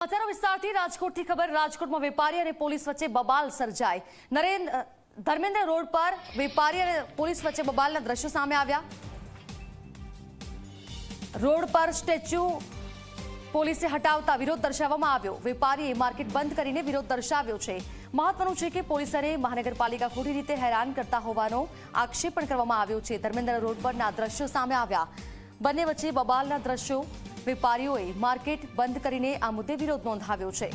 સમાચારો વિસ્તારથી રાજકોટથી ખબર, રાજકોટમાં વેપારી અને પોલીસ વચ્ચે બબાલ સર્જાય નરેન્દ્ર ધર્મેન્દ્ર રોડ પર વેપારી અને પોલીસ વચ્ચે બબાલના દ્રશ્યો સામે આવ્યા. રોડ પર સ્ટેચ્યુ પોલીસે હટાવતા વિરોધ દર્શાવવામાં આવ્યો. વેપારીએ માર્કેટ બંધ કરીને વિરોધ દર્શાવ્યો છે. મહત્વનું છે કે પોલીસ અને મહાનગરપાલિકા ખોટી રીતે હેરાન કરતા હોવાનો આક્ષેપ પણ કરવામાં આવ્યો છે. ધર્મેન્દ્ર રોડ પરના દ્રશ્યો સામે આવ્યા. બંને વચ્ચે બબાલના દ્રશ્યો વેપારીઓએ માર્કેટ બંધ કરીને આ મુદ્દે વિરોધ નોંધાવ્યો છે.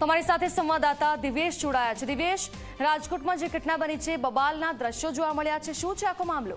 તમારી સાથે સંવાદદાતા દિવેશ જોડાયા છે. દિવેશ, રાજકોટમાં જે ઘટના બની છે, બબાલના દ્રશ્યો જોવા મળ્યા છે. શું છે આખો મામલો?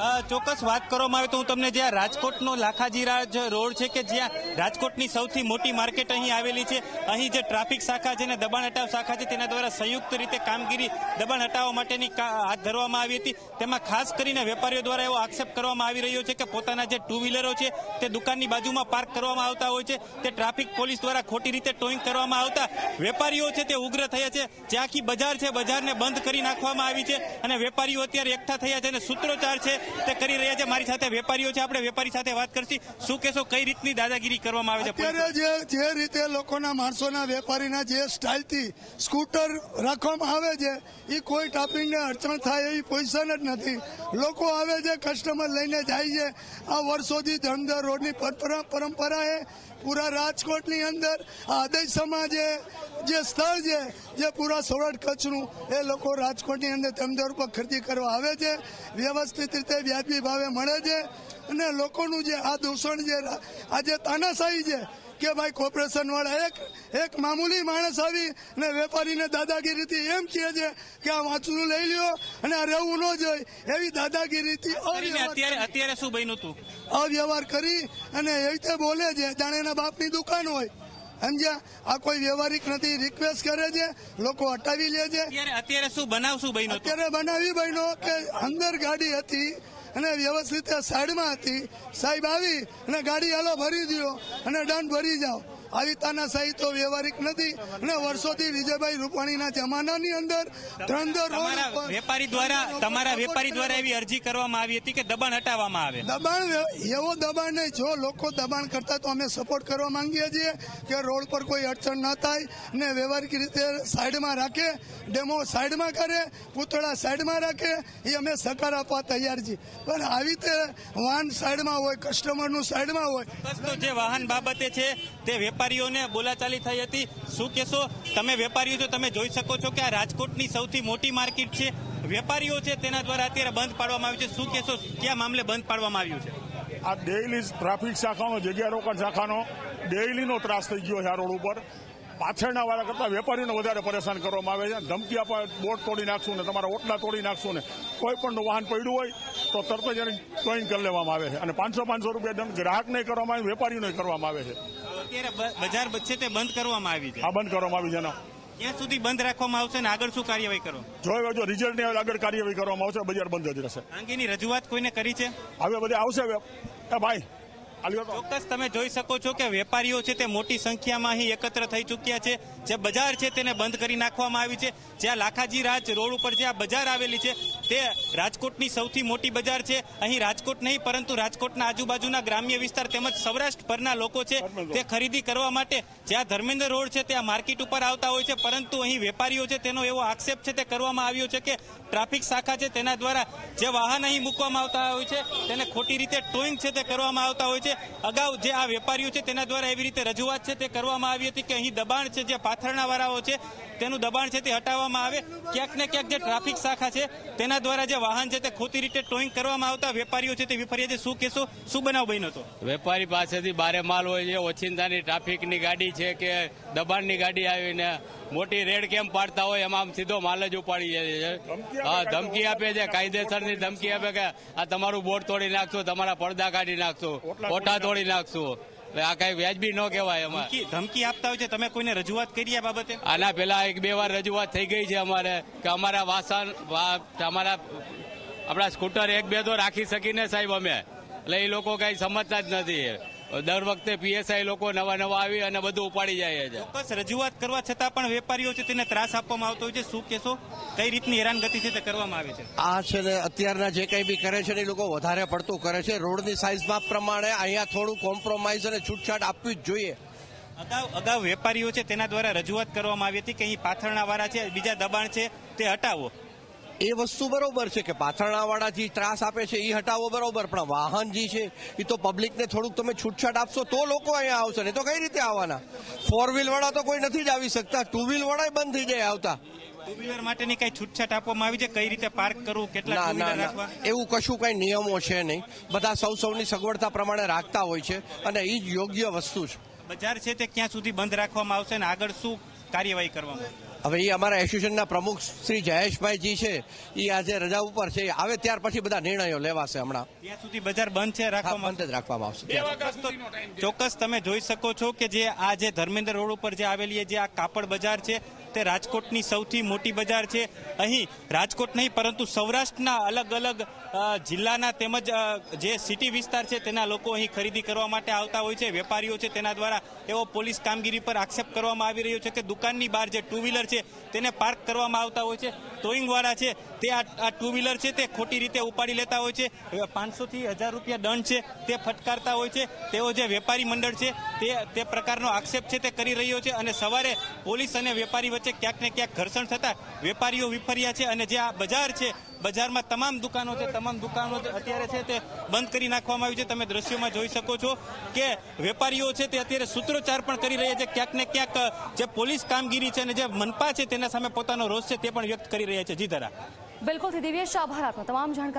ચોક્કસ વાત કરવામાં આવે તો હું તમને જ્યાં રાજકોટનો લાખાજીરાજ રોડ છે કે જ્યાં રાજકોટની સૌથી મોટી માર્કેટ અહીં આવેલી છે, અહીં જે ટ્રાફિક શાખા છે અને દબાણ હટાવ શાખા છે, તેના દ્વારા સંયુક્ત રીતે કામગીરી દબાણ હટાવવા માટેની હાથ ધરવામાં આવી હતી. તેમાં ખાસ કરીને વેપારીઓ દ્વારા એવો આક્ષેપ કરવામાં આવી રહ્યો છે કે પોતાના જે ટુ વ્હીલરો છે, તે દુકાનની બાજુમાં પાર્ક કરવામાં આવતા હોય છે, તે ટ્રાફિક પોલીસ દ્વારા ખોટી રીતે ટોઈંગ કરવામાં આવતા વેપારીઓ છે તે ઉગ્ર થયા છે. જે આખી બજાર છે, બજારને બંધ કરી નાખવામાં આવી છે અને વેપારીઓ અત્યારે એકઠા થયા છે અને સૂત્રોચ્ચાર છે તે કરી રહ્યા છે. મારી સાથે વેપારીઓ છે. આપણે વેપારી સાથે વાત કરશી. શું કહેશો? કઈ રીતની દાદાગીરી કરવામાં આવે છે અત્યારે જે જે રીતે લોકોના માણસોના વેપારીના જે સ્ટાઇલથી સ્કૂટર રાખવામાં આવે છે એ કોઈ ટાપિંગને અડચણ થાય એવી પોઝિશન જ નથી. લોકો આવે છે કસ્ટમર લઈને જાય છે. આ વર્ષોથી ધંધા રોડની પરંપરા પરંપરા એ પૂરા રાજકોટની અંદર આ અદય સમાજે જે સ્થળ છે, જે પૂરા સૌરાષ્ટ્ર કચ્છનું, એ લોકો રાજકોટની અંદર ધંધર ઉપર ખરીદી કરવા આવે છે. વ્યવસ્થિત રીતે વ્યાજબી ભાવે મળે છે. અને લોકોનું જે આ દૂષણ જે આ જે તાનાશાહી છે કે ભાઈ કોર્પોરેશન વાળા એક એક મામૂલી માણસ આવી ને વેપારીને દાદાગીરીથી એમ કહે છે કે આ વાંચનું લઈ લ્યો અને આ રહેવું ન જોઈએ. એવી દાદાગીરીથી અવ્યવહાર અત્યારે અત્યારે શું બન્યું હતું? અવ્યવહાર કરી અને એવી રીતે બોલે છે. જાણે એના બાપની દુકાન હોય. સમજ્યા? આ કોઈ વ્યવહારિક નથી. રિક્વેસ્ટ કરે છે. લોકો હટાવી લે છે. અત્યારે શું બનાવ શું બન્યું અત્યારે બનાવી બહેનો કે અંદર ગાડી હતી. અને વ્યવસ્થિત સાઈડમાં હતી. સાહેબ આવી અને ગાડી હાલો ભરી દો અને દંડ ભરી જાઓ. આવી તાનાશાહી તો વ્યવહારિક નથી. અને વર્ષોથી વિજયભાઈ રૂપાણીના જમાનાની અંદર ધ્રંધર વેપારી દ્વારા તમારા વેપારી દ્વારા એવી અરજી કરવામાં આવી હતી કે દબાણ હટાવવામાં આવે? દબાણ એવો દબાણ નહીં. જો લોકો દબાણ કરતા તો અમે સપોર્ટ કરવા માંગીએ છીએ કે રોડ પર કોઈ અડચણ ન થાય ને વ્યવહારિક રીતે સાઈડમાં રાખે ડેમો સાઈડમાં કરે પૂતળા સાઈડમાં રાખે એ અમે સહકાર આપવા તૈયાર છીએ. પણ આવી રીતે વાહન સાઈડમાં હોય કસ્ટમરનું સાઈડમાં હોય તો જે વાહન બાબતે છે તે વેપારીઓને બોલાચાલી થઈ હતી. શું કહેશો? તમે વેપારીઓ છો, તમે જોઈ શકો છો કે આ રાજકોટની સૌથી મોટી માર્કેટ છે. વેપારીઓ છે, તેના દ્વારા અત્યારે બંધ પાડવામાં આવ્યું છે. શું કહેશો? કયા મામલે બંધ પાડવામાં આવ્યું છે? આ ડેઇલી ટ્રાફિક શાખાનો, જગ્યા રોકાણ શાખાનો ડેઇલીનો ત્રાસ થઈ ગયો છે આ રોડ ઉપર. પાછળના વાળા કરતાં વેપારીઓને વધારે પરેશાન કરવામાં આવે છે. ધમકી આપવા બોટ તોડી નાખશું ને તમારા ઓટલા તોડી નાખશું ને કોઈ પણ વાહન પડ્યું હોય તો તરત જ એને ટોઈન કરી લેવામાં આવે છે. અને પાંચસો પાંચસો રૂપિયા દંડ ગ્રાહકને કરવામાં આવે વેપારીઓને કરવામાં આવે છે. અત્યારે બજાર છે તે બંધ કરવામાં આવી છે. આ બંધ કરવામાં આવી છે ક્યાં સુધી બંધ રાખવામાં આવશે અને આગળ શું કાર્યવાહી કરો? જો જો રિઝલ્ટની આગળ કાર્યવાહી કરવામાં આવશે બજાર બંધ જ રહેશે. અંગેની રજૂઆત કોઈને કરી છે? હવે બધે આવશે ભાઈ ચોક્કસ તમે જોઈ શકો છો કે વેપારીઓ છે તે મોટી સંખ્યામાં અહીં એકત્ર થઈ ચૂક્યા છે. જે બજાર છે તેને બંધ કરી નાખવામાં આવી છે. જ્યાં લાખાજી રાજ રોડ ઉપર જે આ બજાર આવેલી છે તે રાજકોટની સૌથી મોટી બજાર છે. અહીં રાજકોટ નહીં, પરંતુ રાજકોટના આજુબાજુના ગ્રામ્ય વિસ્તાર તેમજ સૌરાષ્ટ્રભરના લોકો છે તે ખરીદી કરવા માટે જ્યાં ધર્મેન્દ્ર રોડ છે ત્યાં માર્કેટ ઉપર આવતા હોય છે, પરંતુ અહીં વેપારીઓ છે તેનો એવો આક્ષેપ છે તે કરવામાં આવ્યો છે કે ટ્રાફિક શાખા છે તેના દ્વારા જે વાહન અહીં મૂકવામાં આવતા હોય છે તેને ખોટી રીતે ટોઈંગ છે તે કરવામાં આવતા હોય છે. અગાઉ જે આ વેપારીઓ છે તેના દ્વારા એવી રીતે રજૂઆત છે તે કરવામાં આવી હતી કે અહીં દબાણ છે જે પાથરણા વાળાઓ છે તેનું દબાણ છે તે હટાવવામાં આવે. ક્યાંક ને ક્યાંક જે ટ્રાફિક શાખા છે તેના દ્વારા જે વાહન છે તે ખોટી રીતે ટોઈંગ કરવામાં આવતા વેપારીઓ છે તે વિફર્યા શું કેસો શું બનાવ બન્યો હતો? વેપારી પાસેથી બારે માલ હોય છે ઓચિંતાની ટ્રાફિકની ગાડી છે કે દબાણની ગાડી આવીને મોટી રેડ કેમ પાડતા હોય એમાં આમ સીધો માલ જ ઉપાડી જાય છે. હા ધમકી આપે છે કાયદેસરની ધમકી આપે કે આ તમારું બોર્ડ તોડી નાખશું તમારા પડદા કાઢી નાખશું ઓટા તોડી નાખશું. એટલે આ કઈ વ્યાજબી ન કહેવાય અમારે. ધમકી આપતા હોય છે. તમે કોઈને રજૂઆત કરી આ બાબતે? આના પેલા એક બે વાર રજૂઆત થઈ ગઈ છે અમારે કે અમારા વાસણ અમારા આપણા સ્કૂટર એક બે તો રાખી શકીને સાહેબ અમે. એટલે એ લોકો કઈ સમજતા જ નથી. દર વખતે પીએસઆઈ લોકો નવા નવા આવી અને બધું ઉપાડી જાય છે. બસ રજૂઆત કરવા છતાં પણ વેપારીઓ છે તેને ત્રાસ આપવામાં આવતો હોય છે. શું કેસો કઈ રીતની હેરાનગતિ છે તે કરવામાં આવે છે? આ છે ને અત્યારના જે કંઈ બી કરે છે ને એ લોકો વધારે પડતું કરે છે. રોડની સાઇઝમાં પ્રમાણે અહીંયા થોડું કોમ્પ્રોમાઇઝ અને છૂટછાટ આપવી જ જોઈએ. અગાઉ અગાઉ વેપારીઓ છે તેના દ્વારા રજૂઆત કરવામાં આવી હતી કે અહીં પાથરણા વાળા છે બીજા દબાણ છે તે હટાવો. એ વસ્તુ બરોબર છે કે પાથરણાવાળા જે ત્રાસ આપે છે એ હટાવો બરોબર પણ વાહન જે છે એ તો પબ્લિકને થોડુંક તમે છૂટછાટ આપશો તો લોકો અહીંયા આવશે ને તો કઈ રીતે આવવાના? ફોર વ્હીલવાળા તો કોઈ નથી જ આવી શકતા ટુ વ્હીલવાળા બંધ થઈ જાય આવતા. ટુ વ્હીલર માટેની કઈ છૂટછાટ આપવામાં આવી છે? કઈ રીતે પાર્ક કરવું? કેટલા ટુ વ્હીલર રાખવા? એવું કશું કઈ નિયમો છે નહીં. બધા સૌ સૌની સગવડતા પ્રમાણે રાખતા હોય છે અને એ જ યોગ્ય વસ્તુ છે. બજાર છે તે ક્યાં સુધી બંધ રાખવામાં આવશે અને આગળ શું કાર્યવાહી કરવામાં આવશે? હવે એ અમારા એસોસિએશનના પ્રમુખ શ્રી જયેશભાઈજી છે એ આજે રજા ઉપર છે આવે ત્યાર પછી બધા નિર્ણયો લેવાશે હમણાં. ત્યાં સુધી બજાર બંધ છે રાખવામાં બંધ જ રાખવામાં આવશે. ચોક્કસ તમે જોઈ શકો છો કે જે આ જે ધર્મેન્દ્ર રોડ ઉપર જે આવેલી જે આ કાપડ બજાર છે તે રાજકોટની સૌથી મોટી બજાર છે. અહીં રાજકોટ નહીં, પરંતુ સૌરાષ્ટ્રના અલગ અલગ જિલ્લાના તેમજ જે સિટી વિસ્તાર છે તેના લોકો અહીં ખરીદી કરવા માટે આવતા હોય છે. વેપારીઓ છે તેના દ્વારા એવો પોલીસ કામગીરી પર આક્ષેપ કરવામાં આવી રહ્યો છે કે દુકાનની બહાર જે ટુ વ્હીલર છે તેને પાર્ક કરવામાં આવતા હોય છે. ટોઈંગવાળા છે તે આ ટુ વ્હીલર છે તે ખોટી રીતે ઉપાડી લેતા હોય છે. પાંચસોથી હજાર રૂપિયા દંડ છે તે ફટકારતા હોય છે. તેઓ જે વેપારી મંડળ છે તે તે પ્રકારનો આક્ષેપ છે તે કરી રહ્યો છે અને સવારે પોલીસ અને વેપારી વચ્ચે ક્યાંક ને ક્યાંક ઘર્ષણ થતા વેપારીઓ વિફર્યા છે અને જે આ બજાર છે, બજારમાં તમામ દુકાનો છે, તમામ દુકાનો અત્યારે છે તે બંધ કરી નાખવામાં આવી છે. તમે દ્રશ્યોમાં જોઈ શકો છો કે વેપારીઓ છે તે અત્યારે સૂત્રોચ્ચાર પણ કરી રહ્યા છે. ક્યાંક ને ક્યાંક જે પોલીસ કામગીરી છે અને જે મનપા છે તેના સામે પોતાનો રોષ છે તે પણ વ્યક્ત કરી રહ્યા છે. જી ધરા. બિલકુલ દિવ્યેશ, આભાર આપનો. તમામ જાણકારી